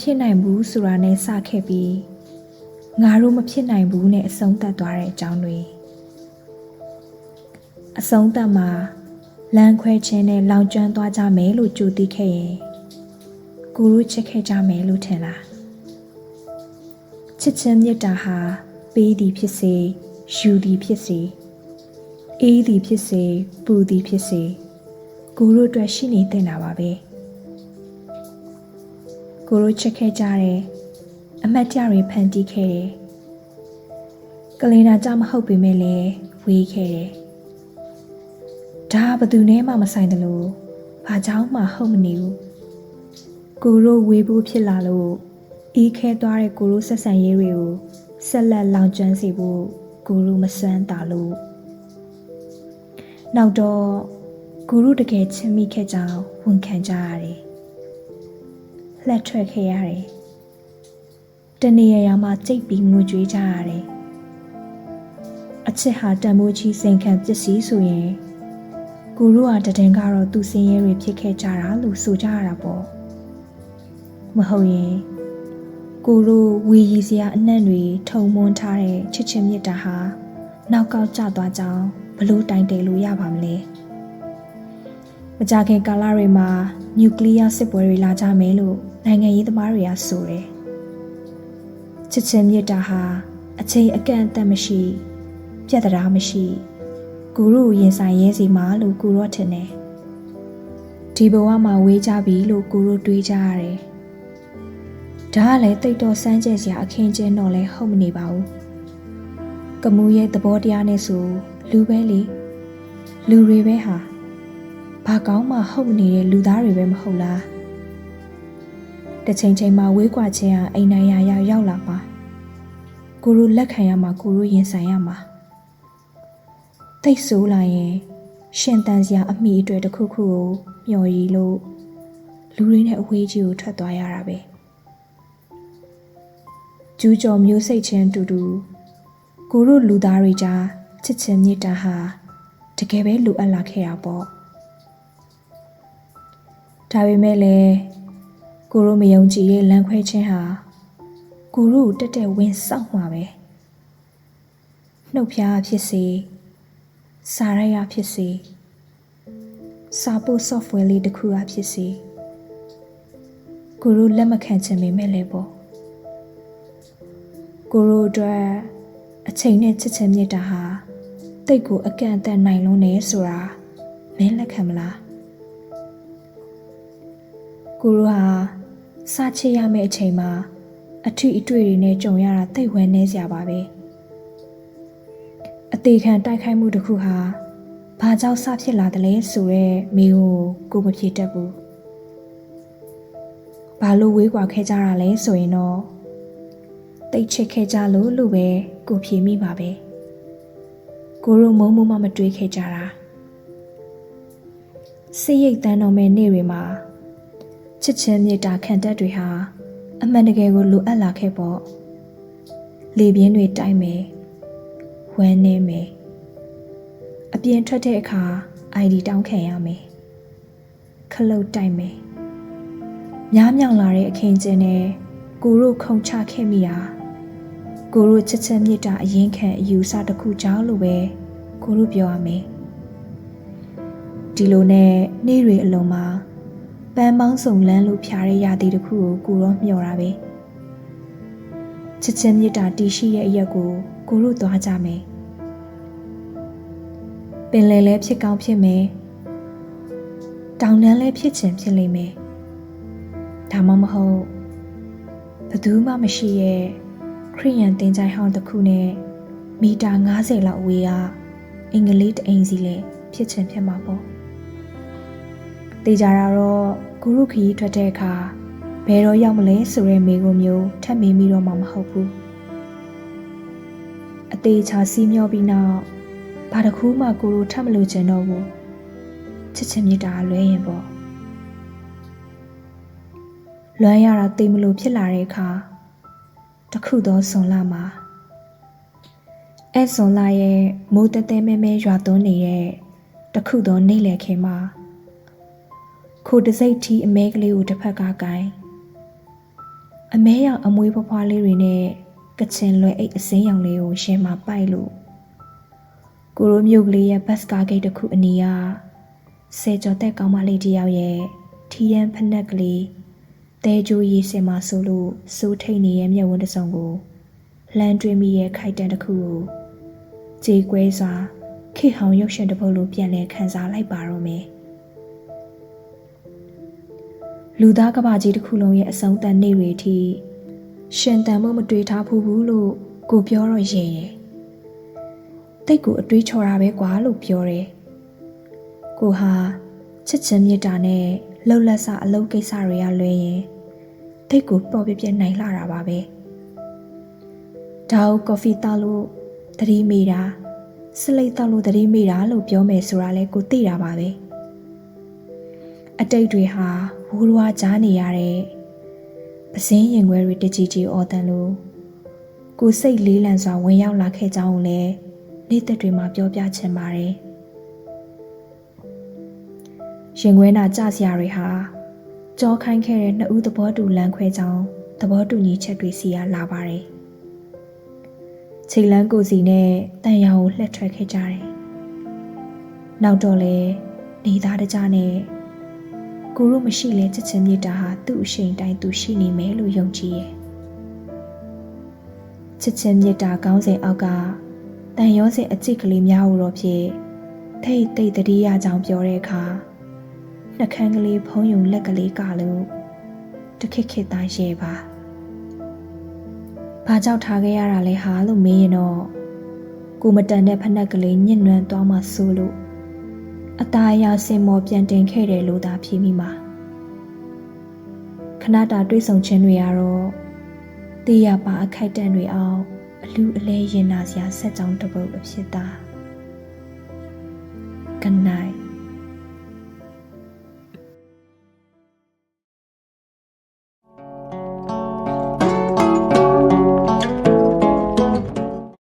ဖြစ်နိုင်ဘူးဆိုတာနဲ့စခဲ့ပြီးငါတို့မဖြစ်နိုင်ဘူးနဲ့အဆုံးသတ်သွားတဲ့အကြောင်းတွေအဆုံးသတ်မှာလမ်းခွဲခြင်းနဲ့လောင်ကျွမ်းသွားကြမယ်လို့ကြိုသိခဲ့ရင်ကိုတို့ချစ်ခဲ့ကြမယ်လို့ထင်လားချစ်ချင်းမြတ်တာဟာပေးသည်ဖြစ်စေယူသည်ဖြစ်စေအေးသည်ဖြစ်စေပူသည်ဖြစ်စေကိုတို့အတွက်ရှိနေတင်တာပါပဲ ကိုတို့ချစ်ခဲ့ကြတယ်အမတ်တရတွေဖန်တီးခဲ့တယ်ကလေးနာကြမဟုတ်ပေမဲ့လည်းဝေးခဲ့တယ်ဒါဘယ်သူနဲ့မှမဆိုင်တယ်လို့ဘာကြောင့်မှဟုတ်မနေဘူးကိုတို့ဝေးဖို့ဖြစ်လာလို့အေးခဲသွားတဲ့ကိုတို့ဆက်ဆံရေးတွေကိုဆက်လက်လောင်ကျွမ်းစေဖို့ကိုတို့မစွမ်းတာလို့နောက်တော့ကိုတို့တကယ်ချစ်မိခဲ့ကြောင်းဝန်ခံကြရတယ် လက်ထွက်ခဲ့ရတယ်တနေရာရာမှာကြိတ်ပြီးငိုကြွေးကြရတယ်အချစ်ဟာတန်မိုးကြီးစိန်ခံပစ္စည်းဆိုရင်ကိုတို့ဟာတဒင်ကတော့သူစင်းရဲတွေဖြစ်ခဲ့ကြတာလို့ဆိုကြရတာပေါ့မဟုတ်ရင်ကိုတို့ဝေရီစရာအနှံ့တွေထုံမွန်းထားတဲ့ချစ်ချင်းမြတ်တာဟာနောက်ကောက်ကျသွားကြောင်းဘလို့တိုင်တယ်လို့ရပါမလဲ မကြခင်ကာလတွေမှာနျူကလ িয়ার စစ်ပွဲတွေလာကြမယ်လို့နိုင်ငံရေးသမားတွေကဆိုတယ်ချစ်ချင်းမြတ်တာဟာအချိန်အကန့်အသတ်မရှိပြတ်တရားမရှိကိုတို့ကိုရင်ဆိုင်ရဲစီမှာလို့ကိုရောထင်တယ်ဒီဘဝမှာဝေးကြပြီလို့ကိုတို့တွေးကြရတယ်ဒါကလည်းတိတ်တော့စမ်းကြက်စရာအခင်းကျင်းတော့လဲဟုတ်မနေပါဘူးကမူရဲ့သဘောတရားနဲ့ဆိုလူပဲလေလူတွေပဲဟာ ဘာကောင်းမှဟုတ်မနေတဲ့လူသားတွေပဲမဟုတ်လားတစ်ချိန်ချိန်မှာဝေးကွာခြင်းဟာအိမ်နိုင်ရာရောက်ရောက်လာမှာကိုရိုလက်ခံရမှာကိုရိုရင်ဆိုင်ရမှာတိတ်ဆိုးလာရင်ရှင်တန်စရာအမိအတွေ့တစ်ခုခုကိုမျော်ရည်လို့လူတွေနဲ့အဝေးကြီးကိုထွက်သွားရတာပဲကျူးကျော်မျိုးစိတ်ချင်းတူတူကိုရိုလူသားတွေကြားချစ်ချင်းမြတ်တာဟာတကယ်ပဲလိုအပ်လာခဲ့တာပေါ့ ဒါပေမဲ့လည်းကိုရိုမယုံကြည်ရဲ့လမ်းခွဲခြင်းဟာကိုရိုကိုတက်တက်ဝင်းစောက်မှာပဲနှုတ်ဖျားဖြစ်စေစာရိုက်ရဖြစ်စေစာပို့ software လေးတစ်ခုအဖြစ်စေကိုရိုလက်မခံချင်ပေမဲ့လည်းပေါ့ကိုရိုအတွက်အချိန်နဲ့ချစ်ချင်မြတ်တာဟာတိတ်ကိုအကန့်အသတ်နိုင်လုံးနေဆိုတာမင်းလက်ခံမလား ကိုရိုဟာစချစ်ရမယ့်အချိန်မှာအထီးအတွေ့တွေနဲ့ကြုံရတာတိတ်ဝဲနေစရာပါပဲအသေးခံတိုက်ခိုက်မှုတစ်ခုဟာဘာကြောင့်စဖြစ်လာတယ်လဲဆိုတော့မိကိုကိုမဖြေတတ်ဘူးဘာလို့ဝေးကွာခဲ့ကြတာလဲဆိုရင်တော့တိတ်ချစ်ခဲ့ကြလို့လို့ပဲကိုဖြေမိပါပဲကိုရိုမုံမမမတွေးခဲ့ကြတာစိတ်ရိတ်တန်းတော်မဲ့နေ့တွေမှာ ချစ်ချင်းမြေတာခံတက်တွေဟာအမှန်တကယ်ကိုလိုအပ်လာခဲ့ပေါ့လေပြင်းတွေတိုက်မယ်ဝမ်းနေမယ်အပြင်ထွက်တဲ့အခါ ID တောင်းခံရမယ်ခလုတ်တိုက်မယ်များမြောင်လာတဲ့အခင်းကျင်းနဲ့ကိုတို့ခုံချခဲ့မိတာကိုတို့ချစ်ချင်းမြတ်တာအရင်ခံအယူဆတစ်ခုကြောင့်လို့ပဲကိုတို့ပြောရမယ်ဒီလိုနဲ့နေ့တွေအလုံးမှာ ပန်းပေါင်းစုံလန်းလို့ဖြားရရသည်တစ်ခုကိုကိုတော့မျှော်တာပဲချစ်ချင်းမြတ်တာတည်ရှိတဲ့အရက်ကိုကိုတို့သွားကြမယ်ပင်လယ်လဲဖြစ်ကောင်းဖြစ်မယ်တောင်တန်းလဲဖြစ်ချင်ဖြစ်လိမ့်မယ်ဒါမှမဟုတ်ဘသူမှမရှိရဲ့ခရိယန်တင်ကြိုင်ဟောင်းတစ်ခုနဲ့မီတာ90လောက်အဝေးကအင်္ဂလိပ်တအိမ်စီလဲဖြစ်ချင်ဖြစ်မှာပေါ့ တေကြတာတော့ဂုရုခီးထွက်တဲ့အခါဘယ်တော့ရောက်မလဲဆိုတဲ့မိကိုမျိုးထပ်မေးမိတော့မှမဟုတ်ဘူးအသေးချာစီးမျောပြီးနောက်ဘာတစ်ခုမှကိုလိုထပ်မလို့ချင်တော့ဘူးချစ်ချင်မြတ်တာလွဲရင်ပေါ့လွမ်းရတာတိမ်မလို့ဖြစ်လာတဲ့အခါတခုသောဆွန်လာမှာအဲဆွန်လာရဲ့မိုးတဲတဲမဲမဲရွာသွန်းနေတဲ့တခုသောနေလေခင်မှာ ခိုတစိတ်ထီအမဲကလေးကိုတစ်ဖက်ကကိုင်းအမဲရောင်အမွေးဖွားဖွားလေးတွေနဲ့ကချင်လွယ်အိတ်အစင်းရောင်လေးကိုရှင်းမှာပိုက်လို့ကိုရိုမျိုးကလေးရဲ့ဘတ်စကားဂိတ်တစ်ခုအနီးကဆယ်ကျော်သက်ကောင်းမလေးတစ်ယောက်ရဲ့ထီးရန်ဖက်နှက်ကလေးတဲကြိုးရေးစင်မှာဆိုလို့စိုးထိတ်နေရဲ့မျက်ဝန်းတစ်စုံကိုလှမ်းတွင်းမိရဲ့ခိုက်တန်တစ်ခုကိုကြေကွဲစွာခေဟောင်ရုပ်ရှင်တစ်ပုဒ်လိုပြန်လဲခန်းစားလိုက်ပါတော့မယ် လူသားကဘာကြီးတစ်ခုလုံးရဲ့အဆုံးတန်နေတွေအထိရှင်တန်မှုမတွေ့ထားဘူးဘူးလို့ကိုပြောတော့ရဲ့ရဲ့တိတ်ကိုအတွေးချော်တာပဲကွာလို့ပြောတယ်ကိုဟာချစ်ချင်းမြတ်တာနဲ့လှုပ်လက်စအလုပ်ကိစ္စတွေကလွဲရင်တိတ်ကိုပေါ်ပြပြနိုင်လာတာပါပဲဒါကိုကော်ဖီတောက်လို့သတိမိတာစလိတ်တောက်လို့သတိမိတာလို့ပြောမယ်ဆိုတာလဲကိုသိတာပါပဲ အတိတ်တွေဟာဝိုးရွားကြားနေရတဲ့ပစင်းရင်ခွဲတွေတကြီးကြီးအော်တန်လို့ကိုစိတ်လေးလံစွာဝင်ရောက်လာခဲ့ကြောင်းလည်းနေ့သက်တွေမှာပြောပြချင်ပါတယ်ရင်ခွဲနာကြစရာတွေဟာကြောခိုင်းခဲ့တဲ့နှစ်ဦးသဘောတူလမ်းခွဲကြောင်းသဘောတူညီချက်တွေစီရလာပါတယ်ချိန်လန်းကိုစီနဲ့တန်ရာကိုလှက်ထွက်ခဲ့ကြတယ်နောက်တော့လေနေသားတကြနဲ့ ကိုရုမရှိလဲချစ်ချင်းမြတ်တာဟာသူ့အရှိန်တိုင်းသူရှိနေမယ်လို့ယုံကြည်ရဲ့ချစ်ချင်းမြတ်တာကောင်းစဉ်အောက်ကတန်ရောစင်အကျစ်ကလေးများဟူတော့ဖြစ်ထိတ်တိတ်တတိယကြောင်ပြောတဲ့အခါနှကန်းကလေးဖုံးယုံလက်ကလေးကလို့တခက်ခက်သားရဲ့ပါဘာကြောက်ထားခဲ့ရတာလဲဟာလို့မေးရင်တော့ကိုမတန်တဲ့ဖက်နှက်ကလေးညှဉ်းနှွမ်းသွားမှဆိုလို့ အตาအရာစင်မော်ပြန်တင်ခဲ့တယ်လို့သာဖြေမိမှာခဏတာတွေးဆုံခြင်းတွေကတော့တေးရပါအခိုက်တန့်တွေအောင်အလူအလဲရင်နာစရာဆက်ကြောင်းတစ်ပုတ်အဖြစ်သား Good night